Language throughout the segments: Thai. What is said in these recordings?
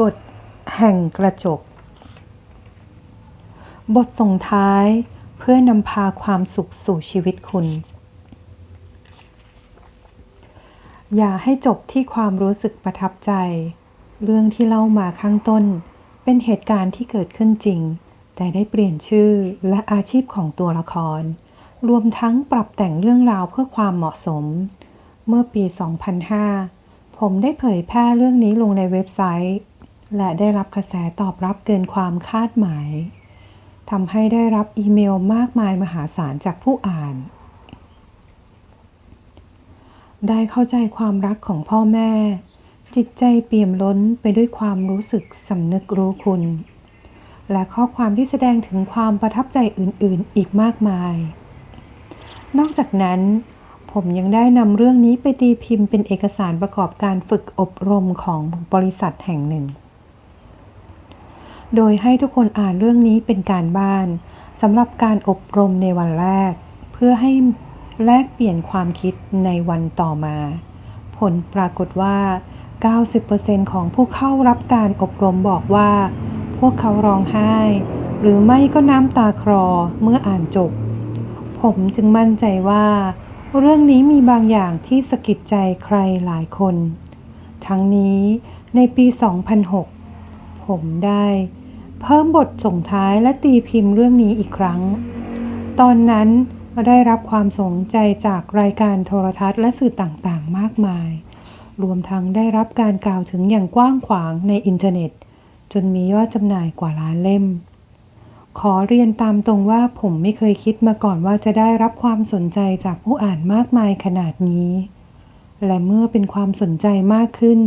กฎแห่งกระจก บทส่งท้ายเพื่อนำพาความสุขสู่ชีวิตคุณ อย่าให้จบที่ความรู้สึกประทับใจ เรื่องที่เล่ามาข้างต้น เป็นเหตุการณ์ที่เกิดขึ้นจริง แต่ได้เปลี่ยนชื่อและอาชีพของตัวละคร รวมทั้งปรับแต่งเรื่องราวเพื่อความเหมาะสม เมื่อปี 2005 ผมได้เผยแพร่เรื่องนี้ลงในเว็บไซต์ และได้รับกระแสตอบรับเกินความคาดหมายทำให้ได้รับอีเมลมากมายมหาศาลจากผู้อ่าน ได้เข้าใจความรักของพ่อแม่ จิตใจเปี่ยมล้นไปด้วยความรู้สึกสำนึกรู้คุณ และข้อความที่แสดงถึงความประทับใจอื่นๆ อีกมากมาย นอกจากนั้น ผมยังได้นำเรื่องนี้ไปตีพิมพ์เป็นเอกสารประกอบการฝึกอบรมของบริษัทแห่งหนึ่ง โดยให้ทุกคนอ่านเรื่องนี้เป็นการบ้านสำหรับการอบรมในวันแรก เพื่อให้แลกเปลี่ยนความคิดในวันต่อมา ผลปรากฏว่า 90%ของผู้เข้ารับการอบรมบอกว่า พวกเขาร้องไห้ หรือไม่ก็น้ำตาคลอเมื่ออ่านจบ ผมจึงมั่นใจว่า เรื่องนี้มีบางอย่างที่สะกิดใจใครหลายคน ทั้งนี้ในปี 2006 ผมได้ เพิ่มบทส่งท้ายและตีพิมพ์เรื่องนี้อีกครั้ง ตอนนั้นได้รับความสนใจจากรายการโทรทัศน์และสื่อต่างๆ มากมาย รวมทั้งได้รับการกล่าวถึงอย่างกว้างขวางในอินเทอร์เน็ต จนมียอดจำหน่ายกว่าล้านเล่ม ขอเรียนตามตรงว่าผมไม่เคยคิดมาก่อนว่าจะได้รับความสนใจจากผู้อ่านมากมายขนาดนี้ และเมื่อเป็นความสนใจมากขึ้น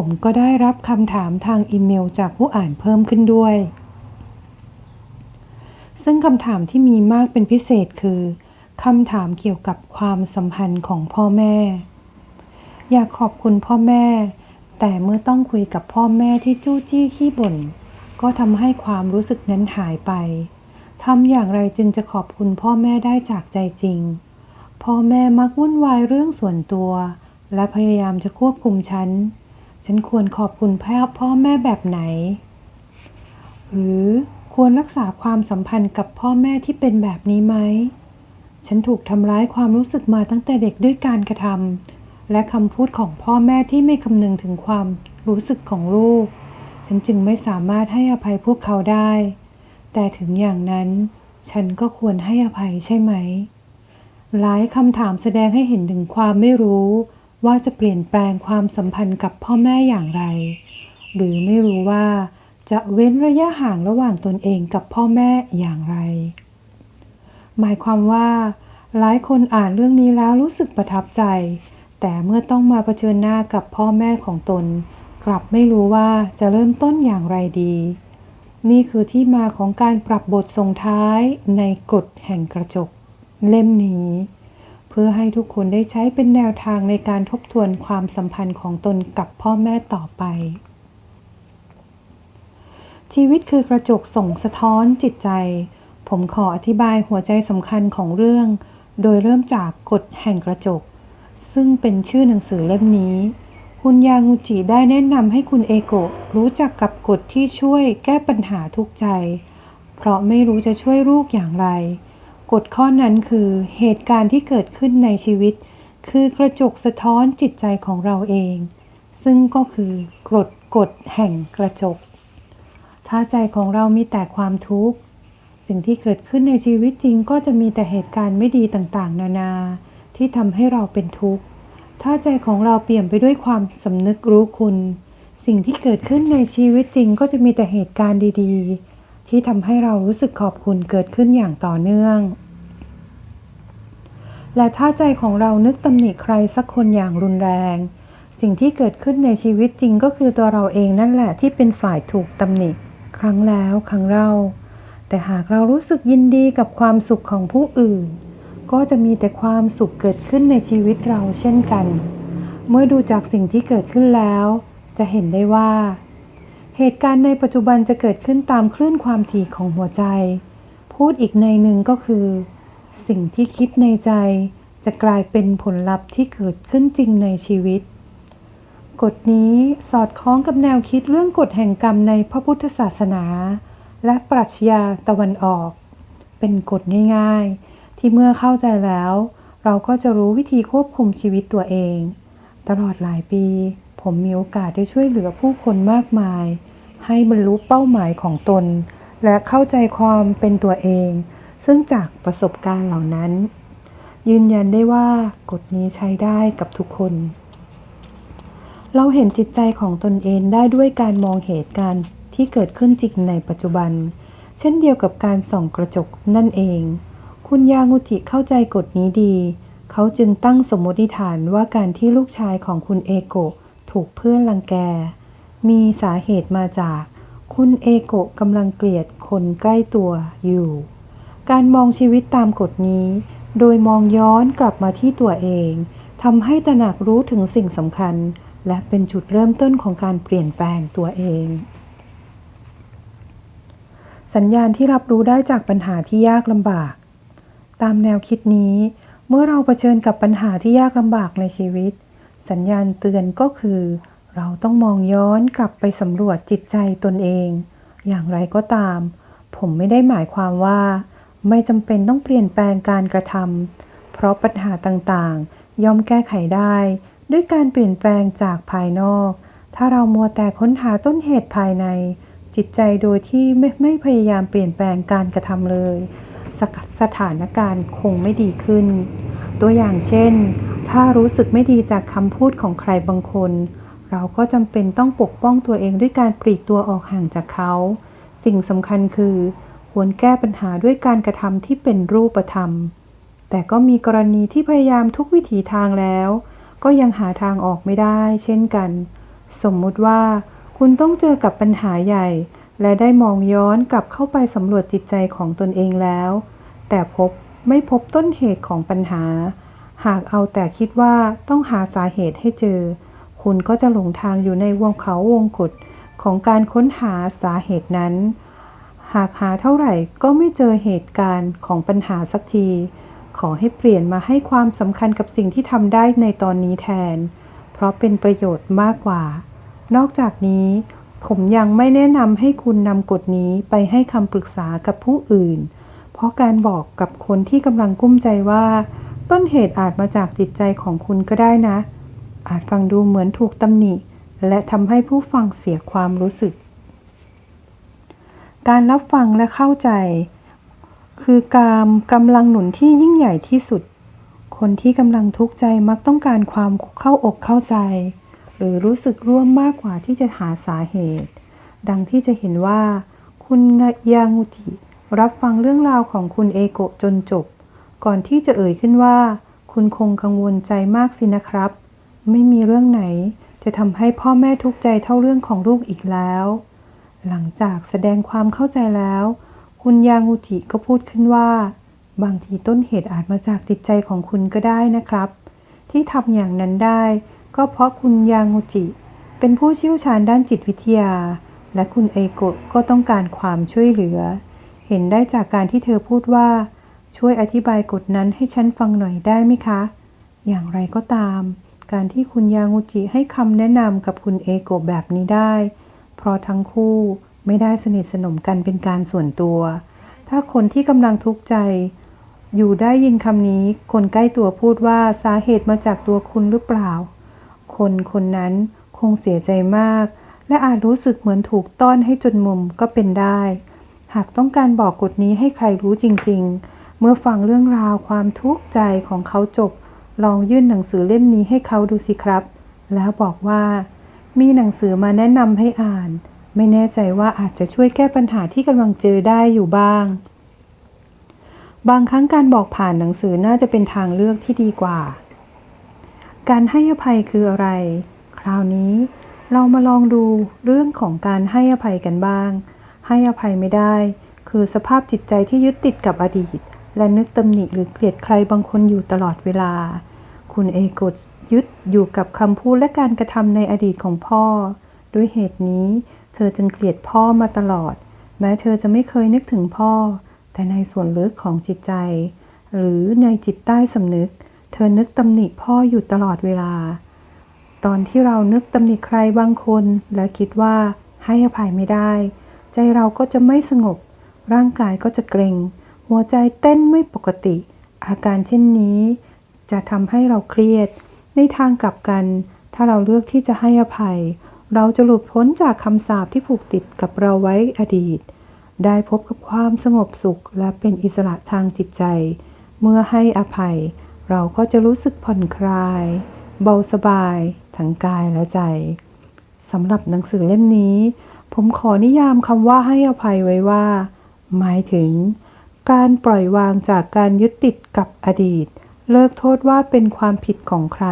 ผมก็ได้รับคำถามทางอีเมลจากผู้อ่านเพิ่มขึ้นด้วย ซึ่งคำถามที่มีมากเป็นพิเศษคือคำถามเกี่ยวกับความสัมพันธ์ของพ่อแม่ อยากขอบคุณพ่อแม่ แต่เมื่อต้องคุยกับพ่อแม่ที่จู้จี้ขี้บ่น ก็ทำให้ความรู้สึกนั้นหายไปทำอย่างไรจึงจะขอบคุณพ่อแม่ได้จากใจจริง พ่อแม่มักวุ่นวายเรื่องส่วนตัว และพยายามจะควบคุมฉัน ฉันควรขอบคุณพ่อพ่อแม่แบบไหน หรือควรรักษาความสัมพันธ์กับพ่อแม่ที่เป็นแบบนี้ไหม ฉันถูกทำร้ายความรู้สึกมาตั้งแต่เด็กด้วยการกระทำและคำพูดของพ่อแม่ที่ไม่คำนึงถึงความรู้สึกของลูก ฉันจึงไม่สามารถให้อภัยพวกเขาได้ แต่ถึงอย่างนั้น ฉันก็ควรให้อภัยใช่ไหม หลายคำถามแสดงให้เห็นถึงความไม่รู้ ว่าจะเปลี่ยนแปลงความสัมพันธ์กับพ่อแม่อย่างไร หรือไม่รู้ว่าจะเว้นระยะห่างระหว่างตนเองกับพ่อแม่อย่างไร หมายความว่า หลายคนอ่านเรื่องนี้แล้วรู้สึกประทับใจ แต่เมื่อต้องมาเผชิญหน้ากับพ่อแม่ของตน กลับไม่รู้ว่าจะเริ่มต้นอย่างไรดี นี่คือที่มาของการปรับบทส่งท้ายในกฎแห่งกระจก เล่มนี้ พื่อให้ทุกคนได้ใช้เป็นแนวทางในการทบทวนความสัมพันธ์ของตนกับพ่อแม่ต่อไป ชีวิตคือกระจกส่งสะท้อนจิตใจ ผมขออธิบายหัวใจสำคัญของเรื่อง โดยเริ่มจากกฎแห่งกระจก ซึ่งเป็นชื่อหนังสือเล่มนี้ คุณยางูจิได้แนะนำให้คุณเอโกะรู้จักกับกฎที่ช่วยแก้ปัญหาทุกใจ เพราะไม่รู้จะช่วยลูกอย่างไร กฎข้อนั้นคือเหตุการณ์ที่เกิดขึ้นในชีวิต คือกระจกสะท้อนจิตใจของเราเอง ซึ่งก็คือกฎกฎแห่งกระจก ถ้าใจของเรามีแต่ความทุกข์ สิ่งที่เกิดขึ้นในชีวิตจริงก็จะมีแต่เหตุการณ์ไม่ดีต่างๆ นานาที่ทำให้เราเป็นทุกข์ ถ้าใจของเราเปลี่ยนไปด้วยความสำนึกรู้คุณ สิ่งที่เกิดขึ้นในชีวิตจริงก็จะมีแต่เหตุการณ์ดีๆ ที่ทำให้เรารู้สึกขอบคุณเกิดขึ้นอย่างต่อเนื่อง และถ้าใจของเรานึกตำหนิใครสักคนอย่างรุนแรง สิ่งที่เกิดขึ้นในชีวิตจริงก็คือตัวเราเองนั่นแหละที่เป็นฝ่ายถูกตำหนิ ครั้งแล้วครั้งเล่า แต่หากเรารู้สึกยินดีกับความสุขของผู้อื่น ก็จะมีแต่ความสุขเกิดขึ้นในชีวิตเราเช่นกัน เมื่อดูจากสิ่งที่เกิดขึ้นแล้ว จะเห็นได้ว่า เหตุการณ์ในปัจจุบันจะเกิดขึ้นตามคลื่นความถี่ของหัวใจ พูดอีกในหนึ่งก็คือ สิ่งที่คิดในใจจะกลายเป็นผลลัพธ์ที่เกิดขึ้นจริงในชีวิต กฎนี้สอดคล้องกับแนวคิดเรื่องกฎแห่งกรรมในพระพุทธศาสนา และปรัชญาตะวันออก เป็นกฎง่ายๆ ที่เมื่อเข้าใจแล้ว เราก็จะรู้วิธีควบคุมชีวิตตัวเอง ตลอดหลายปี ผมมีโอกาสได้ช่วยเหลือผู้คนมากมาย ให้บรรลุเป้าหมายของตน และเข้าใจความเป็นตัวเอง ซึ่งจากประสบการณ์เหล่านั้น ยืนยันได้ว่ากฎนี้ใช้ได้กับทุกคน เราเห็นจิตใจของตนเองได้ด้วยการมองเหตุการณ์ที่เกิดขึ้นจริงในปัจจุบัน เช่นเดียวกับการส่องกระจกนั่นเอง คุณยางูจิเข้าใจกฎนี้ดี เขาจึงตั้งสมมติฐานว่าการที่ลูกชายของคุณเอโกะถูกเพื่อนรังแก มีสาเหตุมาจาก คุณเอโกะกำลังเกลียดคนใกล้ตัวอยู่ การมองชีวิตตามกฎนี้ โดยมองย้อนกลับมาที่ตัวเองทำให้ตระหนักรู้ถึงสิ่งสำคัญ และเป็นจุดเริ่มต้นของการเปลี่ยนแปลงตัวเอง สัญญาณที่รับรู้ได้จากปัญหาที่ยากลำบาก ตามแนวคิดนี้ เมื่อเราเผชิญกับปัญหาที่ยากลำบากในชีวิต สัญญาณเตือนก็คือ เราต้องมองย้อนกลับไปสำรวจจิตใจตนเอง อย่างไรก็ตาม ผมไม่ได้หมายความว่า ไม่จำเป็นต้องเปลี่ยนแปลงการกระทำเพราะปัญหาต่างๆ ย่อมแก้ไขได้ ด้วยการเปลี่ยนแปลงจากภายนอก ถ้าเรามัวแต่ค้นหาต้นเหตุภายใน จิตใจโดยที่ไม่ไม่พยายามเปลี่ยนแปลงการกระทำเลยสสถานการณ์คงไม่ดีขึ้น ตัวอย่างเช่น ถ้ารู้สึกไม่ดีจากคำพูดของใครบางคน เราก็จำเป็นต้องปกป้องตัวเองด้วยการปลีกตัวออกห่างจากเขา สิ่งสำคัญคือ ควรแก้ปัญหาด้วยการกระทำที่เป็นรูปธรรม แต่ก็มีกรณีที่พยายามทุกวิถีทางแล้ว ก็ยังหาทางออกไม่ได้ เช่นกัน สมมุติว่า คุณต้องเจอกับปัญหาใหญ่ และได้มองย้อนกลับเข้าไปสำรวจจิตใจของตนเองแล้ว แต่พบไม่พบต้นเหตุของปัญหา หากเอาแต่คิดว่าต้องหาสาเหตุให้เจอ คุณก็จะหลงทางอยู่ในวงเขาวงกฏของการค้นหาสาเหตุนั้น หากหาเท่าไหร่ก็ไม่เจอเหตุการณ์ของปัญหาสักที ขอให้เปลี่ยนมาให้ความสำคัญกับสิ่งที่ทำได้ในตอนนี้แทน เพราะเป็นประโยชน์มากกว่า นอกจากนี้ผมยังไม่แนะนำให้คุณนำกฎนี้ไปให้คำปรึกษากับผู้อื่น เพราะการบอกกับคนที่กำลังกุ้มใจว่า ต้นเหตุอาจมาจากจิตใจของคุณก็ได้นะ อาจฟังดูเหมือนถูกตำหนิ และทำให้ผู้ฟังเสียความรู้สึก การรับฟังและเข้าใจ คือการกำลังหนุนที่ยิ่งใหญ่ที่สุด คนที่กำลังทุกข์ใจมักต้องการความเข้าอกเข้าใจ หรือรู้สึกร่วมมากกว่าที่จะหาสาเหตุ ดังที่จะเห็นว่า คุณยางูจิรับฟังเรื่องราวของคุณเอโกะจนจบ ก่อนที่จะเอ่ยขึ้นว่า คุณคงกังวลใจมากสินะครับ ไม่มีเรื่องไหนจะทำให้พ่อแม่ทุกข์ใจเท่าเรื่องของลูกอีกแล้ว หลังจากแสดงความเข้าใจแล้ว คุณยางูจิก็พูดขึ้นว่า บางทีต้นเหตุอาจมาจากจิตใจของคุณก็ได้นะครับ ที่ทำอย่างนั้นได้ ก็เพราะคุณยางูจิ เป็นผู้เชี่ยวชาญด้านจิตวิทยา และคุณเอโกะก็ต้องการความช่วยเหลือ เห็นได้จากการที่เธอพูดว่า ช่วยอธิบายกฎนั้นให้ฉันฟังหน่อยได้ไหมคะ อย่างไรก็ตาม การที่คุณยางูจิให้คำแนะนำกับคุณเอโกะแบบนี้ได้ เพราะทั้งคู่ไม่ได้สนิทสนมกันเป็นการส่วนตัว ถ้าคนที่กำลังทุกข์ใจ อยู่ได้ยินคำนี้ คนใกล้ตัวพูดว่าสาเหตุมาจากตัวคุณหรือเปล่า คนคนนั้นคงเสียใจมาก และอาจรู้สึกเหมือนถูกต้อนให้จนมุมก็เป็นได้ หากต้องการบอกกฎนี้ให้ใครรู้จริง ๆ เมื่อฟังเรื่องราวความทุกข์ใจของเขาจบ ลองยื่นหนังสือเล่มนี้ให้เขาดูสิครับ แล้วบอกว่า มีหนังสือมาแนะนำให้อ่าน ไม่แน่ใจว่าอาจจะช่วยแก้ปัญหาที่กำลังเจอได้อยู่บ้าง บางครั้งการบอกผ่านหนังสือน่าจะเป็นทางเลือกที่ดีกว่า การให้อภัยคืออะไร คราวนี้เรามาลองดูเรื่องของการให้อภัยกันบ้าง ให้อภัยไม่ได้ คือสภาพจิตใจที่ยึดติดกับอดีต และนึกตำหนิหรือเกลียดใครบางคนอยู่ตลอดเวลา คุณเอกดยึดอยู่กับคำพูดและการกระทำในอดีตของพ่อ ด้วยเหตุนี้ เธอจึงเกลียดพ่อมาตลอด แม้เธอจะไม่เคยนึกถึงพ่อ แต่ในส่วนลึกของจิตใจ หรือในจิตใต้สำนึก เธอนึกตำหนิพ่ออยู่ตลอดเวลา ตอนที่เรานึกตำหนิใครบางคน และคิดว่าให้อภัยไม่ได้ ใจเราก็จะไม่สงบ ร่างกายก็จะเกร็งหัวใจเต้นไม่ปกติ อาการเช่นนี้ จะทำให้เราเครียด ในทางกลับกัน ถ้าเราเลือกที่จะให้อภัย เราจะหลุดพ้นจากคำสาปที่ผูกติดกับเราไว้อดีต ได้พบกับความสงบสุขและเป็นอิสระทางจิตใจ เมื่อให้อภัย เราก็จะรู้สึกผ่อนคลาย เบาสบาย ทั้งกายและใจสำหรับหนังสือเล่มนี้ ผมขอนิยามคำว่าให้อภัยไว้ว่า หมายถึง การปล่อยวางจากการยึดติดกับอดีต เลิกโทษว่าเป็นความผิดของใคร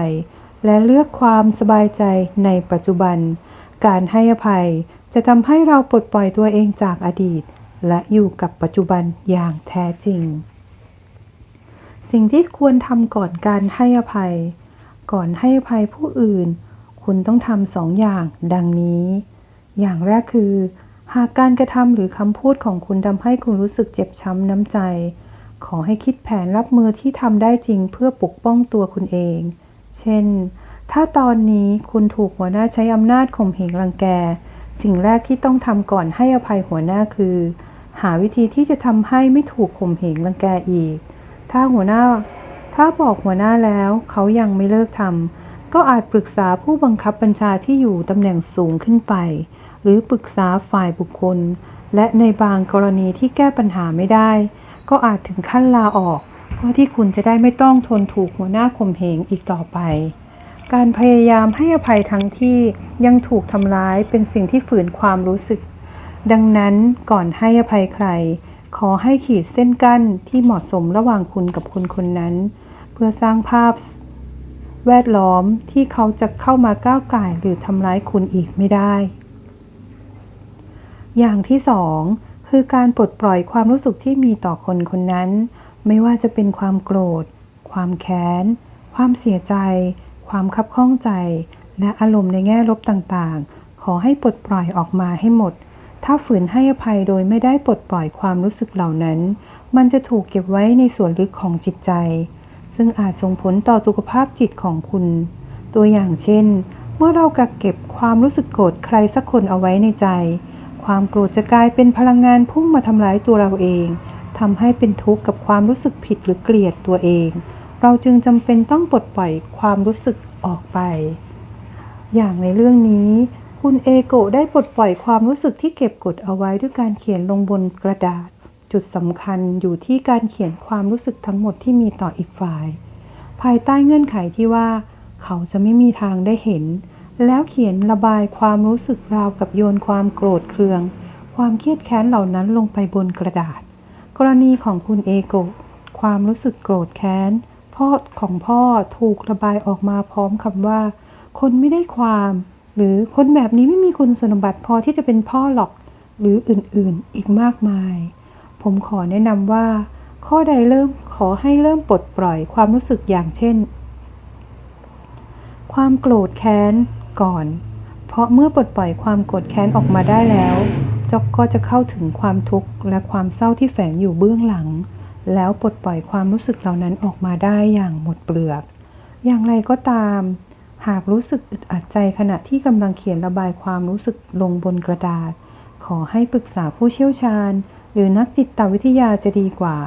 และเลือกความสบายใจในปัจจุบัน การให้อภัยจะทำให้เราปลดปล่อยตัวเองจากอดีต และอยู่กับปัจจุบันอย่างแท้จริง สิ่งที่ควรทำก่อนการให้อภัย ก่อนให้อภัยผู้อื่น คุณต้องทำสองอย่างดังนี้ อย่างแรกคือ หากการกระทำหรือคำพูดของคุณทำให้คุณรู้สึกเจ็บช้ำน้ำใจ ขอให้คิดแผนรับมือที่ทำได้จริงเพื่อปกป้องตัวคุณเอง เช่น ถ้าตอนนี้คุณถูกหัวหน้าใช้อำนาจข่มเหงรังแก สิ่งแรกที่ต้องทำก่อนให้อภัยหัวหน้าคือ หาวิธีที่จะทำให้ไม่ถูกข่มเหงรังแกอีก ถ้าหัวหน้า ถ้าบอกหัวหน้าแล้วเขายังไม่เลิกทำก็อาจปรึกษาผู้บังคับบัญชาที่อยู่ตำแหน่งสูงขึ้นไป หรือปรึกษาฝ่ายบุคคล และในบางกรณีที่แก้ปัญหาไม่ได้ ก็อาจถึงขั้นลาออก เพื่อที่คุณจะได้ไม่ต้องทนถูกหัวหน้าข่มเหงอีกต่อไป การพยายามให้อภัยทั้งที่ยังถูกทำร้ายเป็นสิ่งที่ฝืนความรู้สึก ดังนั้นก่อนให้อภัยใคร ขอให้ขีดเส้นกั้นที่เหมาะสมระหว่างคุณกับคนคนนั้น เพื่อสร้างภาพแวดล้อมที่เขาจะเข้ามาก้าวไก่หรือทำร้ายคุณอีกไม่ได้ อย่างที่สอง คือการปลดปล่อยความรู้สึกที่มีต่อคนคนนั้น ไม่ว่าจะเป็นความโกรธ ความแค้น ความเสียใจ ความคับข้องใจ และอารมณ์ในแง่ลบต่างๆ ขอให้ปลดปล่อยออกมาให้หมด ถ้าฝืนให้อภัยโดยไม่ได้ปลดปล่อยความรู้สึกเหล่านั้น มันจะถูกเก็บไว้ในส่วนลึกของจิตใจ ซึ่งอาจส่งผลต่อสุขภาพจิตของคุณ ตัวอย่างเช่น เมื่อเรากักเก็บความรู้สึกโกรธใครสักคนเอาไว้ในใจ ความโกรธจะกลายเป็นพลังงานพุ่งมาทำร้ายตัวเราเองทำให้เป็นทุกข์กับความรู้สึกผิดหรือเกลียดตัวเอง เราจึงจำเป็นต้องปลดปล่อยความรู้สึกออกไป อย่างในเรื่องนี้ คุณเอโกได้ปลดปล่อยความรู้สึกที่เก็บกดเอาไว้ด้วยการเขียนลงบนกระดาษ จุดสำคัญอยู่ที่การเขียนความรู้สึกทั้งหมดที่มีต่ออีกฝ่าย ภายใต้เงื่อนไขที่ว่า เขาจะไม่มีทางได้เห็น แล้วเขียนระบายความรู้สึกราวกับโยนความโกรธเคือง ความเครียดแค้นเหล่านั้นลงไปบนกระดาษ กรณีของคุณเอโกะความรู้สึกโกรธแค้นพ่อของพ่อถูกระบายออกมาพร้อมคำว่า คนไม่ได้ความ หรือคนแบบนี้ไม่มีคุณสมบัติพอที่จะเป็นพ่อหรอก หรืออื่นๆอีกมากมาย ผมขอแนะนำว่า ข้อใดเริ่มขอให้เริ่มปลดปล่อยความรู้สึกอย่างเช่น ความโกรธแค้น ก่อน เพราะเมื่อปลดปล่อยความโกรธแค้นออกมาได้แล้วจอกก็จะเข้าถึงความทุกข์และความเศร้าที่แฝงอยู่เบื้องหลัง แล้วปลดปล่อยความรู้สึกเหล่านั้นออกมาได้อย่างหมดเปลือก อย่างไรก็ตาม หากรู้สึกอึดอัดใจขณะที่กำลังเขียนระบายความรู้สึกลงบนกระดาษ ขอให้ปรึกษาผู้เชี่ยวชาญ หรือนักจิตวิทยาจะดีกว่า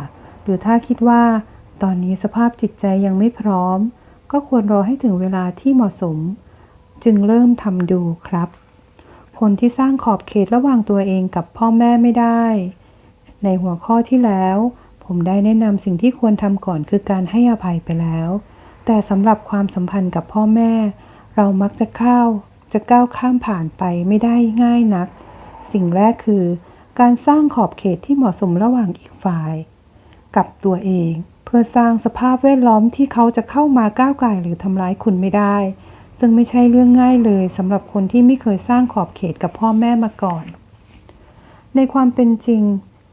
หรือถ้าคิดว่า ตอนนี้สภาพจิตใจยังไม่พร้อม ก็ควรรอให้ถึงเวลาที่เหมาะสม จึงเริ่มทำดูครับ คนที่สร้างขอบเขตระหว่างตัวเองกับพ่อแม่ไม่ได้ ในหัวข้อที่แล้ว ผมได้แนะนำสิ่งที่ควรทำก่อนคือการให้อภัยไปแล้ว แต่สำหรับความสัมพันธ์กับพ่อแม่ เรามักจะเข้าจะก้าวข้ามผ่านไปไม่ได้ง่ายนัก สิ่งแรกคือ การสร้างขอบเขตที่เหมาะสมระหว่างอีกฝ่าย กับตัวเอง เพื่อสร้างสภาพแวดล้อมที่เขาจะเข้ามาก้าวไก่หรือทำร้ายคุณไม่ได้ ซึ่งไม่ใช่เรื่องง่ายเลยสำหรับคนที่ไม่เคยสร้างขอบเขตกับพ่อแม่มาก่อน ในความเป็นจริง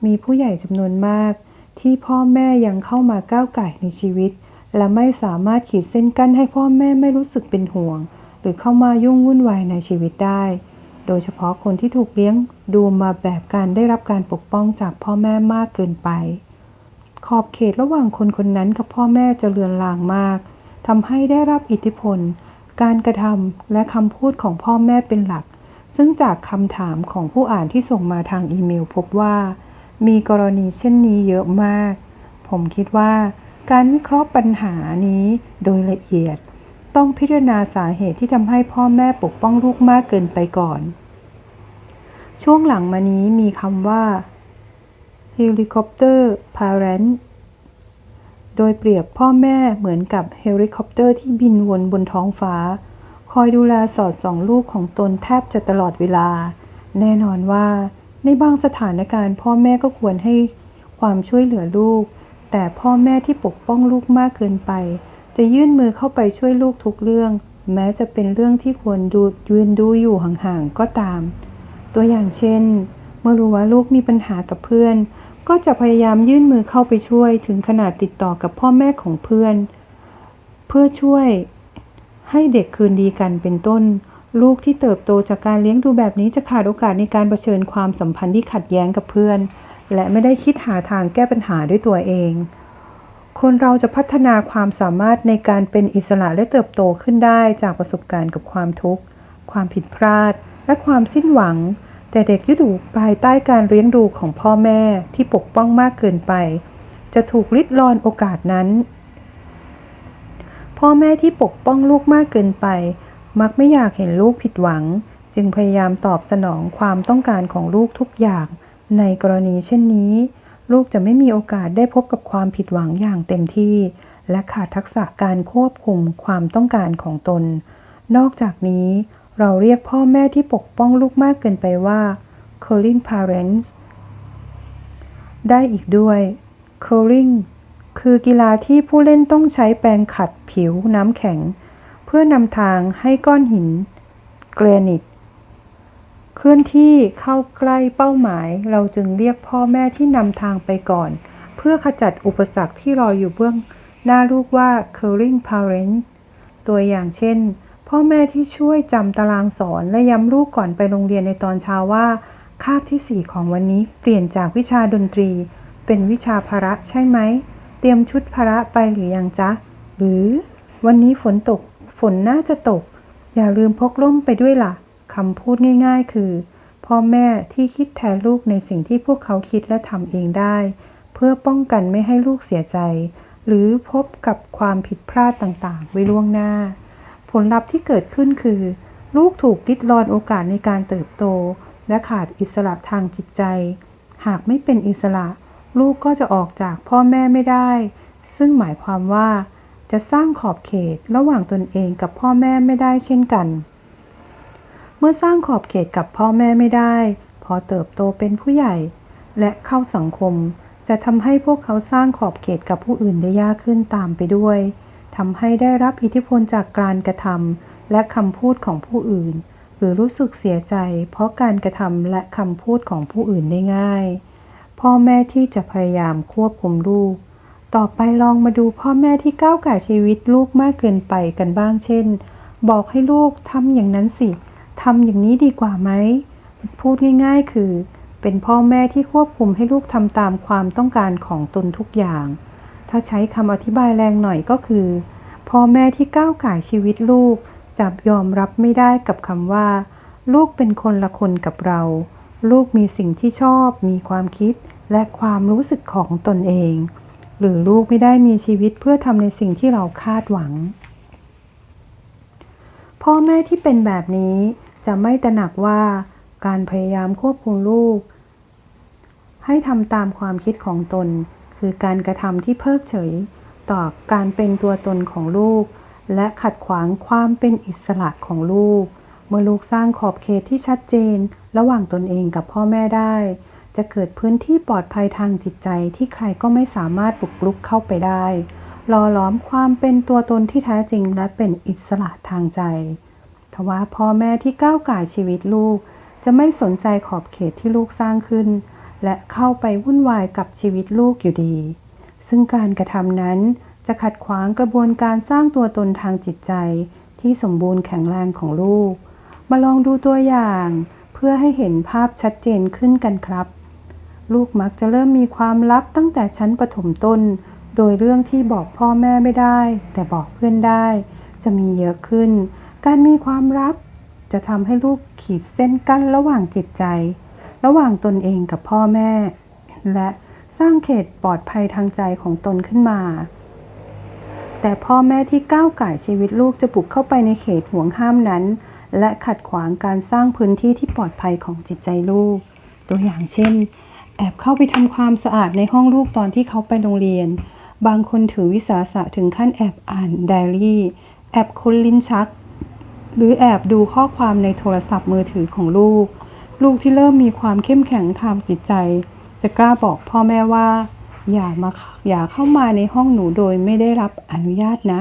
มีผู้ใหญ่จำนวนมาก ที่พ่อแม่ยังเข้ามาก้าวไก่ในชีวิต และไม่สามารถขีดเส้นกั้นให้พ่อแม่ไม่รู้สึกเป็นห่วง หรือเข้ามายุ่งวุ่นวายในชีวิตได้ โดยเฉพาะคนที่ถูกเลี้ยงดูมาแบบการได้รับการปกป้องจากพ่อแม่มากเกินไป ขอบเขตระหว่างคนคนนั้นกับพ่อแม่จะเลือนลางมากทำให้ได้รับอิทธิพล การกระทำและคำพูดของพ่อแม่เป็นหลัก ซึ่งจากคำถามของผู้อ่านที่ส่งมาทางอีเมลพบว่า มีกรณีเช่นนี้เยอะมาก ผมคิดว่า การวิเคราะห์ปัญหานี้โดยละเอียด ต้องพิจารณาสาเหตุที่ทำให้พ่อแม่ปกป้องลูกมากเกินไปก่อน ช่วงหลังมานี้มีคำว่า helicopter parent โดยเปรียบพ่อแม่เหมือนกับเฮลิคอปเตอร์ที่บินวนบนท้องฟ้า คอยดูแลสอดส่องลูกของตนแทบจะตลอดเวลา แน่นอนว่า ในบางสถานการณ์ พ่อแม่ก็ควรให้ความช่วยเหลือลูก แต่พ่อแม่ที่ปกป้องลูกมากเกินไป จะยื่นมือเข้าไปช่วยลูกทุกเรื่อง แม้จะเป็นเรื่องที่ควรดูยืนดูอยู่ห่างๆก็ตาม ตัวอย่างเช่น เมื่อรู้ว่าลูกมีปัญหากับเพื่อน ก็จะพยายามยื่นมือเข้าไปช่วยถึงขนาดติดต่อกับพ่อแม่ของเพื่อน เพื่อช่วยให้เด็กคืนดีกันเป็นต้น ลูกที่เติบโตจากการเลี้ยงดูแบบนี้จะขาดโอกาสในการเผชิญความสัมพันธ์ที่ขัดแย้งกับเพื่อน และไม่ได้คิดหาทางแก้ปัญหาด้วยตัวเอง คนเราจะพัฒนาความสามารถในการเป็นอิสระและเติบโตขึ้นได้จากประสบการณ์กับความทุกข์ ความผิดพลาด และความสิ้นหวัง แต่เด็กยุดูภายใต้การเลี้ยงดูของพ่อแม่ที่ปกป้องมากเกินไป จะถูกลิดรอนโอกาสนั้น พ่อแม่ที่ปกป้องลูกมากเกินไป มักไม่อยากเห็นลูกผิดหวัง จึงพยายามตอบสนองความต้องการของลูกทุกอย่าง ในกรณีเช่นนี้ ลูกจะไม่มีโอกาสได้พบกับความผิดหวังอย่างเต็มที่ และขาดทักษะการควบคุมความต้องการของตน นอกจากนี้ เราเรียกพ่อแม่ที่ปกป้องลูกมากเกินไปว่า curling parents ได้อีกด้วย curling คือกีฬาที่ผู้เล่นต้องใช้แปรงขัดผิวน้ำแข็ง เพื่อนำทางให้ก้อนหินเกรนิต เคลื่อนที่เข้าใกล้เป้าหมาย เราจึงเรียกพ่อแม่ที่นำทางไปก่อน เพื่อขจัดอุปสรรคที่รออยู่เบื้องหน้าลูกว่า curling parents ตัวอย่างเช่น พ่อแม่ที่ช่วยจำตารางสอนและย้ำลูกก่อนไปโรงเรียนในตอนเช้าว่า คาบที่ 4 ของวันนี้เปลี่ยนจากวิชาดนตรี เป็นวิชาพระใช่ไหม เตรียมชุดพระไปหรือยังจ๊ะ หรือวันนี้ฝนตก ฝนน่าจะตก อย่าลืมพกร่มไปด้วยละ่ะคำพูดง่าย ๆ คือ พ่อแม่ที่คิดแทนลูกในสิ่งที่พวกเขาคิดและทำเองได้ เพื่อป้องกันไม่ให้ลูกเสียใจ หรือพบกับความผิดพลาดต่างๆ ไว้ล่วงหน้า ผลลัพธ์ที่เกิดขึ้นคือ ลูกถูกดิดรอนโอกาสในการเติบโต และขาดอิสระทางจิตใจ หากไม่เป็นอิสระ ลูกก็จะออกจากพ่อแม่ไม่ได้ ซึ่งหมายความว่า จะสร้างขอบเขตระหว่างตนเองกับพ่อแม่ไม่ได้เช่นกัน เมื่อสร้างขอบเขตกับพ่อแม่ไม่ได้ พอเติบโตเป็นผู้ใหญ่ และเข้าสังคม จะทำให้พวกเขาสร้างขอบเขตกับผู้อื่นได้ยากขึ้นตามไปด้วย ทำให้ได้รับอิทธิพลจากการกระทำและคำพูดของผู้อื่น หรือรู้สึกเสียใจ เพราะการกระทำและคำพูดของผู้อื่นได้ง่าย พ่อแม่ที่จะพยายามควบคุมลูก ต่อไปลองมาดูพ่อแม่ที่ก้าวไก่ชีวิตลูกมากเกินไปกันบ้างเช่น บอกให้ลูกทำอย่างนั้นสิทำอย่างนี้ดีกว่าไหม พูดง่าย ๆ คือ เป็นพ่อแม่ที่ควบคุมให้ลูกทำตามความต้องการของตนทุกอย่าง ถ้าใช้คำอธิบายแรงหน่อยก็คือพ่อแม่ที่ก้าวไก่ชีวิตลูกจับยอมรับไม่ได้กับคำว่า ลูกเป็นคนละคนกับเรา ลูกมีสิ่งที่ชอบ มีความคิด และความรู้สึกของตนเอง หรือลูกไม่ได้มีชีวิตเพื่อทำในสิ่งที่เราคาดหวัง พ่อแม่ที่เป็นแบบนี้จะไม่ตระหนักว่าการพยายามควบคุมลูก ให้ทำตามความคิดของตน คือการกระทำที่เพิกเฉย ต่อการเป็นตัวตนของลูก และขัดขวางความเป็นอิสระของลูก เมื่อลูกสร้างขอบเขตที่ชัดเจน ระหว่างตนเองกับพ่อแม่ได้ จะเกิดพื้นที่ปลอดภัยทางจิตใจที่ใครก็ไม่สามารถบุกรุกเข้าไปได้หล่อล้อมความเป็นตัวตนที่แท้จริงและเป็นอิสระทางใจทว่าพ่อแม่ที่ก้าวไก่ชีวิตลูก จะไม่สนใจขอบเขตที่ลูกสร้างขึ้น และเข้าไปวุ่นวายกับชีวิตลูกอยู่ดี ซึ่งการกระทำนั้นจะขัดขวางกระบวนการสร้างตัวตนทางจิตใจที่สมบูรณ์แข็งแรงของลูก มาลองดูตัวอย่าง เพื่อให้เห็นภาพชัดเจนขึ้นกันครับ ลูกมักจะเริ่มมีความลับตั้งแต่ชั้นประถมต้น โดยเรื่องที่บอกพ่อแม่ไม่ได้ แต่บอกเพื่อนได้ จะมีเยอะขึ้น การมีความรักจะทำให้ลูกขีดเส้นกั้นระหว่างจิตใจ ระหว่างตนเองกับพ่อแม่ และสร้างเขตปลอดภัยทางใจของตนขึ้นมา แต่พ่อแม่ที่ก้าวไก่ชีวิตลูกจะบุกเข้าไปในเขตห่วงห้ามนั้น และขัดขวางการสร้างพื้นที่ที่ปลอดภัยของจิตใจลูก ตัวอย่างเช่น แอบเข้าไปทำความสะอาดในห้องลูกตอนที่เขาไปโรงเรียน บางคนถือวิสาสะถึงขั้นแอบอ่านไดอารี่ แอบค้นลิ้นชัก หรือแอบดูข้อความในโทรศัพท์มือถือของลูก ลูกที่เริ่มมีความเข้มแข็งทางจิตใจ จะกล้าบอกพ่อแม่ว่า อย่ามาอย่าเข้ามาในห้องหนูโดยไม่ได้รับอนุญาตนะ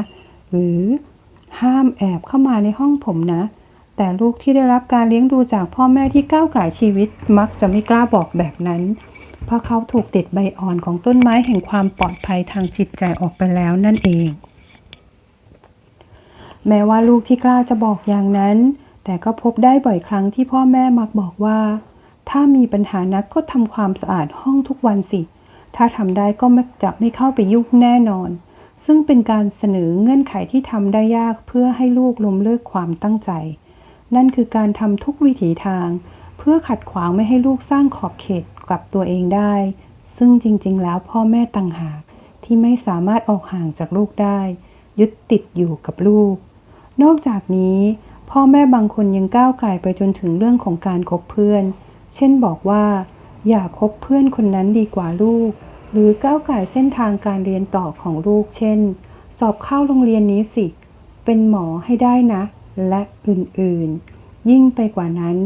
หรือห้ามแอบเข้ามาในห้องผมนะ แต่ลูกที่ได้รับการเลี้ยงดูจากพ่อแม่ที่ก้าวไก่ชีวิตมักจะไม่กล้าบอกแบบนั้น เพราะเขาถูกเด็ดใบอ่อนของต้นไม้แห่งความปลอดภัยทางจิตใจออกไปแล้วนั่นเอง แม้ว่าลูกที่กล้าจะบอกอย่างนั้น แต่ก็พบได้บ่อยครั้งที่พ่อแม่มักบอกว่า ถ้ามีปัญหานักก็ทำความสะอาดห้องทุกวันสิ ถ้าทำได้ก็มักจะไม่เข้าไปยุ่งแน่นอน ซึ่งเป็นการเสนอเงื่อนไขที่ทำได้ยากเพื่อให้ลูกล้มเลิกความตั้งใจ นั่นคือการทำทุกวิถีทาง เพื่อขัดขวางไม่ให้ลูกสร้างขอบเขตกับตัวเองได้ ซึ่งจริง ๆ แล้วพ่อแม่ต่างหากที่ไม่สามารถออกห่างจากลูกได้ ยึดติดอยู่กับลูก นอกจากนี้ พ่อแม่บางคนยังก้าวไก่ไปจนถึงเรื่องของการคบเพื่อน เช่นบอกว่า อย่าคบเพื่อนคนนั้นดีกว่าลูก หรือก้าวไก่เส้นทางการเรียนต่อของลูก เช่น สอบเข้าโรงเรียนนี้สิ เป็นหมอให้ได้นะ และอื่นๆ ยิ่งไปกว่านั้น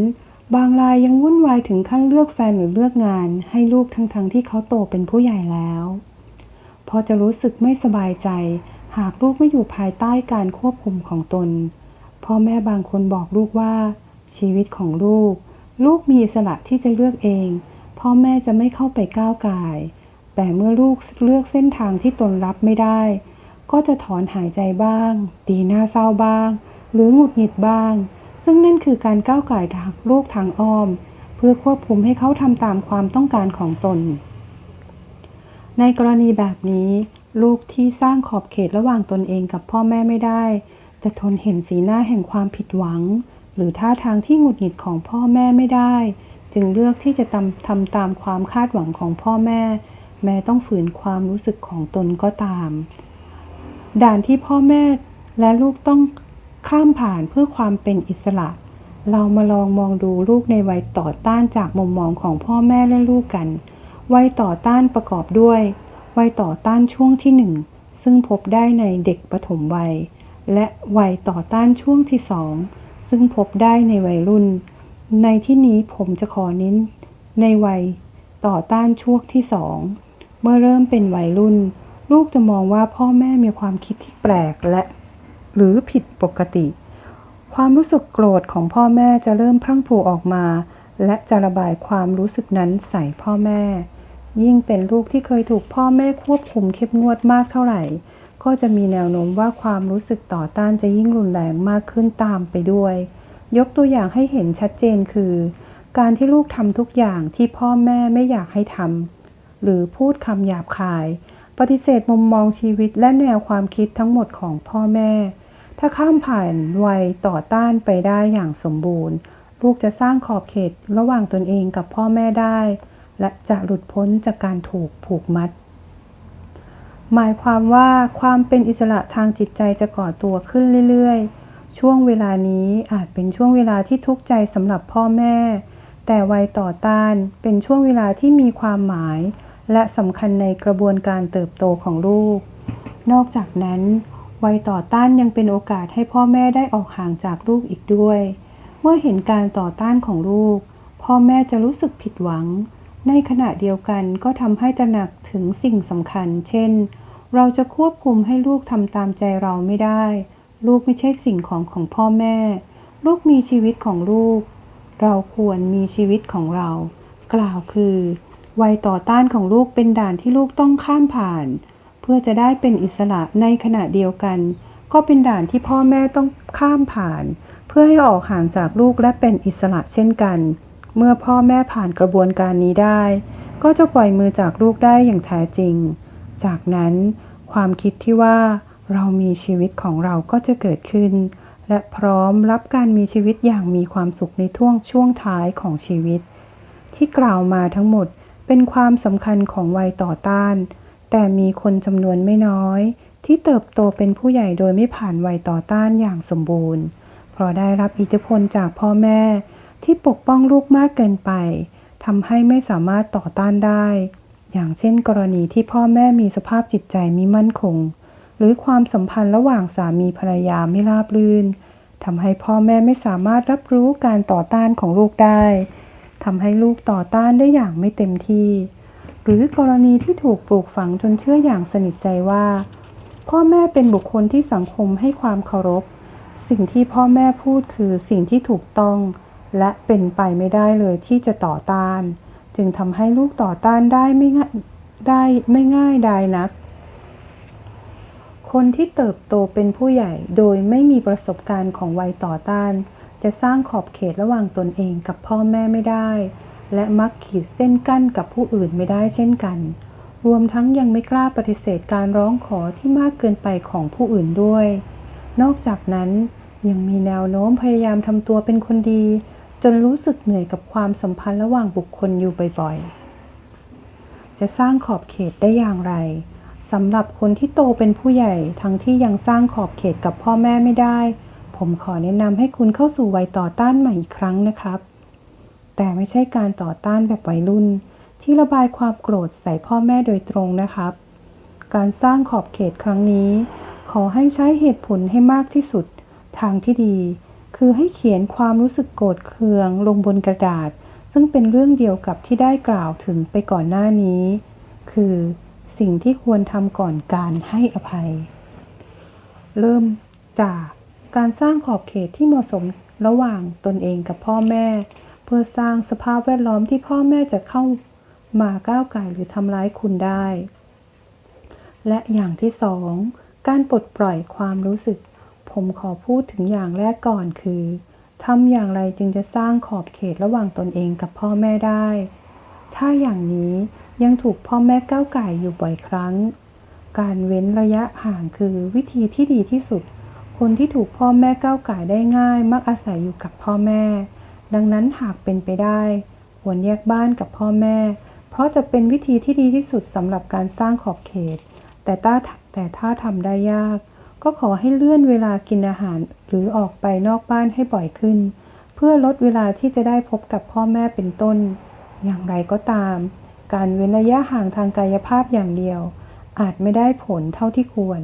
บางรายยังวุ่นวายถึงขั้นเลือกแฟนหรือเลือกงาน ให้ลูกทั้งๆที่เขาโตเป็นผู้ใหญ่แล้วพอจะรู้สึกไม่สบายใจ หากลูกไม่อยู่ภายใต้การควบคุมของตน พ่อแม่บางคนบอกลูกว่า ชีวิตของลูก ลูกมีอิสระที่จะเลือกเอง พ่อแม่จะไม่เข้าไปก้าวไก่ายแต่เมื่อลูกเลือกเส้นทางที่ตนรับไม่ได้ ก็จะถอนหายใจบ้าง ตีหน้าเศร้าบ้าง หรือหงุดหงิดบ้าง ซึ่งนั่นคือการก้าวไก่ทางลูกทางอ้อม เพื่อควบคุมให้เขาทำตามความต้องการของตน ในกรณีแบบนี้ ลูกที่สร้างขอบเขตระหว่างตนเองกับพ่อแม่ไม่ได้ จะทนเห็นสีหน้าแห่งความผิดหวัง หรือท่าทางที่หงุดหงิดของพ่อแม่ไม่ได้ จึงเลือกที่จะทำทำตามความคาดหวังของพ่อแม่ แม้ต้องฝืนความรู้สึกของตนก็ตาม ด่านที่พ่อแม่และลูกต้องข้ามผ่านเพื่อความเป็นอิสระ เรามาลองมองดูลูกในวัยต่อต้านจากมุมมองของพ่อแม่และลูกกัน วัยต่อต้านประกอบด้วย วัยต่อต้านช่วงที่หนึ่งซึ่งพบได้ในเด็กปฐมวัย และวัยต่อต้านช่วงที่สองซึ่งพบได้ในวัยรุ่น ในที่นี้ผมจะขอเน้น ในวัยต่อต้านช่วงที่สองเมื่อเริ่มเป็นวัยรุ่น ลูกจะมองว่าพ่อแม่มีความคิดที่แปลกและ หรือผิดปกติ ความรู้สึกโกรธของพ่อแม่จะเริ่มพรั่งพรูออกมา และจะระบายความรู้สึกนั้นใส่พ่อแม่ ยิ่งเป็นลูกที่เคยถูกพ่อแม่ควบคุมเข้มงวดมากเท่าไหร่ ก็จะมีแนวโน้มว่าความรู้สึกต่อต้านจะยิ่งรุนแรงมากขึ้นตามไปด้วย ยกตัวอย่างให้เห็นชัดเจนคือ การที่ลูกทำทุกอย่างที่พ่อแม่ไม่อยากให้ทำหรือพูดคำหยาบคาย ปฏิเสธมุมมองชีวิตและแนวความคิดทั้งหมดของพ่อแม่ ถ้าข้ามผ่านวัยต่อต้านไปได้อย่างสมบูรณ์ ลูกจะสร้างขอบเขตระหว่างตนเองกับพ่อแม่ได้ และจะหลุดพ้นจากการถูกผูกมัด หมายความว่าความเป็นอิสระทางจิตใจจะก่อตัวขึ้นเรื่อยๆ ช่วงเวลานี้อาจเป็นช่วงเวลาที่ทุกข์ใจสำหรับพ่อแม่ แต่วัยต่อต้านเป็นช่วงเวลาที่มีความหมาย และสำคัญในกระบวนการเติบโตของลูก นอกจากนั้น วัยต่อต้านยังเป็นโอกาสให้พ่อแม่ได้ออกห่างจากลูกอีกด้วย เมื่อเห็นการต่อต้านของลูก พ่อแม่จะรู้สึกผิดหวัง ในขณะเดียวกันก็ทำให้ตระหนักถึงสิ่งสำคัญ เช่น เราจะควบคุมให้ลูกทำตามใจเราไม่ได้ ลูกไม่ใช่สิ่งของของพ่อแม่ ลูกมีชีวิตของลูก เราควรมีชีวิตของเรา กล่าวคือ วัยต่อต้านของลูกเป็นด่านที่ลูกต้องข้ามผ่าน เพื่อจะได้เป็นอิสระในขณะเดียวกัน ก็เป็นด่านที่พ่อแม่ต้องข้ามผ่าน เพื่อให้ออกห่างจากลูกและเป็นอิสระเช่นกัน เมื่อพ่อแม่ผ่านกระบวนการนี้ได้ ก็จะปล่อยมือจากลูกได้อย่างแท้จริง จากนั้นความคิดที่ว่าเรามีชีวิตของเราก็จะเกิดขึ้น และพร้อมรับการมีชีวิตอย่างมีความสุขในท่วงช่วงท้ายของชีวิต ที่กล่าวมาทั้งหมดเป็นความสำคัญของวัยต่อต้าน แต่มีคนจำนวนไม่น้อย ที่เติบโตเป็นผู้ใหญ่โดยไม่ผ่านวัยต่อต้านอย่างสมบูรณ์ เพราะได้รับอิทธิพลจากพ่อแม่ ที่ปกป้องลูกมากเกินไปทำให้ไม่สามารถต่อต้านได้ อย่างเช่นกรณีที่พ่อแม่มีสภาพจิตใจมิมั่นคง หรือความสัมพันธ์ระหว่างสามีภรรยาไม่ราบรื่นทำให้พ่อแม่ไม่สามารถรับรู้การต่อต้านของลูกได้ทำให้ลูกต่อต้านได้อย่างไม่เต็มที่ หรือกรณีที่ถูกปลูกฝังจนเชื่ออย่างสนิทใจว่า พ่อแม่เป็นบุคคลที่สังคมให้ความเคารพ สิ่งที่พ่อแม่พูดคือสิ่งที่ถูกต้อง และเป็นไปไม่ได้เลยที่จะต่อต้าน จึงทำให้ลูกต่อต้านได้ไม่ง่ายได้ไม่ง่ายดายนัก คนที่เติบโตเป็นผู้ใหญ่โดยไม่มีประสบการณ์ของวัยต่อต้าน จะสร้างขอบเขตระหว่างตนเองกับพ่อแม่ไม่ได้ และมักขีดเส้นกั้นกับผู้อื่นไม่ได้เช่นกัน รวมทั้งยังไม่กล้าปฏิเสธการร้องขอที่มากเกินไปของผู้อื่นด้วย นอกจากนั้นยังมีแนวโน้มพยายามทำตัวเป็นคนดี จนรู้สึกเหนื่อยกับความสัมพันธ์ระหว่างบุคคลอยู่บ่อยๆ จะสร้างขอบเขตได้อย่างไรสำหรับคนที่โตเป็นผู้ใหญ่ทั้งที่ยังสร้างขอบเขตกับพ่อแม่ไม่ได้ ผมขอแนะนำให้คุณเข้าสู่วัยต่อต้านใหม่อีกครั้งนะครับ แต่ไม่ใช่การต่อต้านแบบวัยรุ่น ที่ระบายความโกรธใส่พ่อแม่โดยตรงนะครับ การสร้างขอบเขตครั้งนี้ ขอให้ใช้เหตุผลให้มากที่สุด ทางที่ดี คือให้เขียนความรู้สึกโกรธเคืองลงบนกระดาษ ซึ่งเป็นเรื่องเดียวกับที่ได้กล่าวถึงไปก่อนหน้านี้ คือสิ่งที่ควรทำก่อนการให้อภัย เริ่มจากการสร้างขอบเขตที่เหมาะสมระหว่างตนเองกับพ่อแม่ เพื่อสร้างสภาพแวดล้อมที่พ่อแม่จะเข้ามาก้าวไก่หรือทำร้ายคุณได้ และอย่างที่สองการปลดปล่อยความรู้สึก ผมขอพูดถึงอย่างแรกก่อนคือทำอย่างไรจึงจะสร้างขอบเขตระหว่างตนเองกับพ่อแม่ได้ ถ้าอย่างนี้ยังถูกพ่อแม่ก้าวไก่อยู่บ่อยครั้ง การเว้นระยะห่างคือวิธีที่ดีที่สุด คนที่ถูกพ่อแม่ก้าวไก่ได้ง่าย มักอาศัยอยู่กับพ่อแม่ ดังนั้นหากเป็นไปได้ ควรแยกบ้านกับพ่อแม่ เพราะจะเป็นวิธีที่ดีที่สุดสำหรับการสร้างขอบเขต แต่ถ้าแต่ถ้าทำได้ยาก ก็ขอให้เลื่อนเวลากินอาหารหรือออกไปนอกบ้านให้บ่อยขึ้น เพื่อลดเวลาที่จะได้พบกับพ่อแม่เป็นต้น อย่างไรก็ตาม การเว้นระยะห่างทางกายภาพอย่างเดียว อาจไม่ได้ผลเท่าที่ควร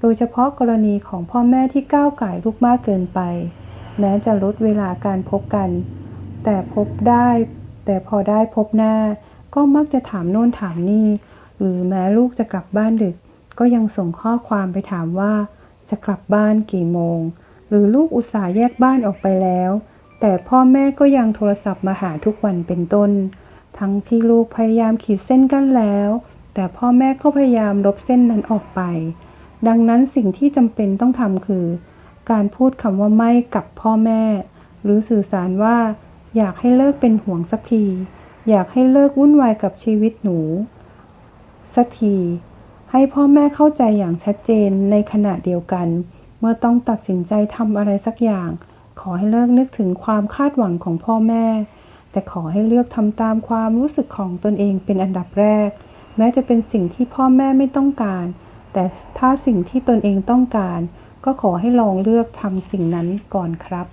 โดยเฉพาะกรณีของพ่อแม่ที่ก้าวไก่ลูกมากเกินไป แม้จะลดเวลาการพบกัน แต่พบได้ แต่พอได้พบหน้า ก็มักจะถามโน่นถามนี่หรือแม้ลูกจะกลับบ้านดึก ก็ยังส่งข้อความไปถามว่า จะกลับบ้านกี่โมง หรือลูกอุตส่าห์แยกบ้านออกไปแล้ว แต่พ่อแม่ก็ยังโทรศัพท์มาหาทุกวันเป็นต้น ทั้งที่ลูกพยายามขีดเส้นกั้นแล้ว แต่พ่อแม่ก็พยายามลบเส้นนั้นออกไป ดังนั้นสิ่งที่จำเป็นต้องทำคือ การพูดคำว่าไม่กับพ่อแม่ หรือสื่อสารว่า อยากให้เลิกเป็นห่วงสักที อยากให้เลิกวุ่นวายกับชีวิตหนู สักที ให้พ่อแม่เข้าใจอย่างชัดเจนในขณะเดียวกัน เมื่อต้องตัดสินใจทำอะไรสักอย่าง ขอให้เลิกนึกถึงความคาดหวังของพ่อแม่ แต่ขอให้เลือกทำตามความรู้สึกของตนเองเป็นอันดับแรก แม้จะเป็นสิ่งที่พ่อแม่ไม่ต้องการ แต่ถ้าสิ่งที่ตนเองต้องการ ก็ขอให้ลองเลือกทำสิ่งนั้นก่อนครับ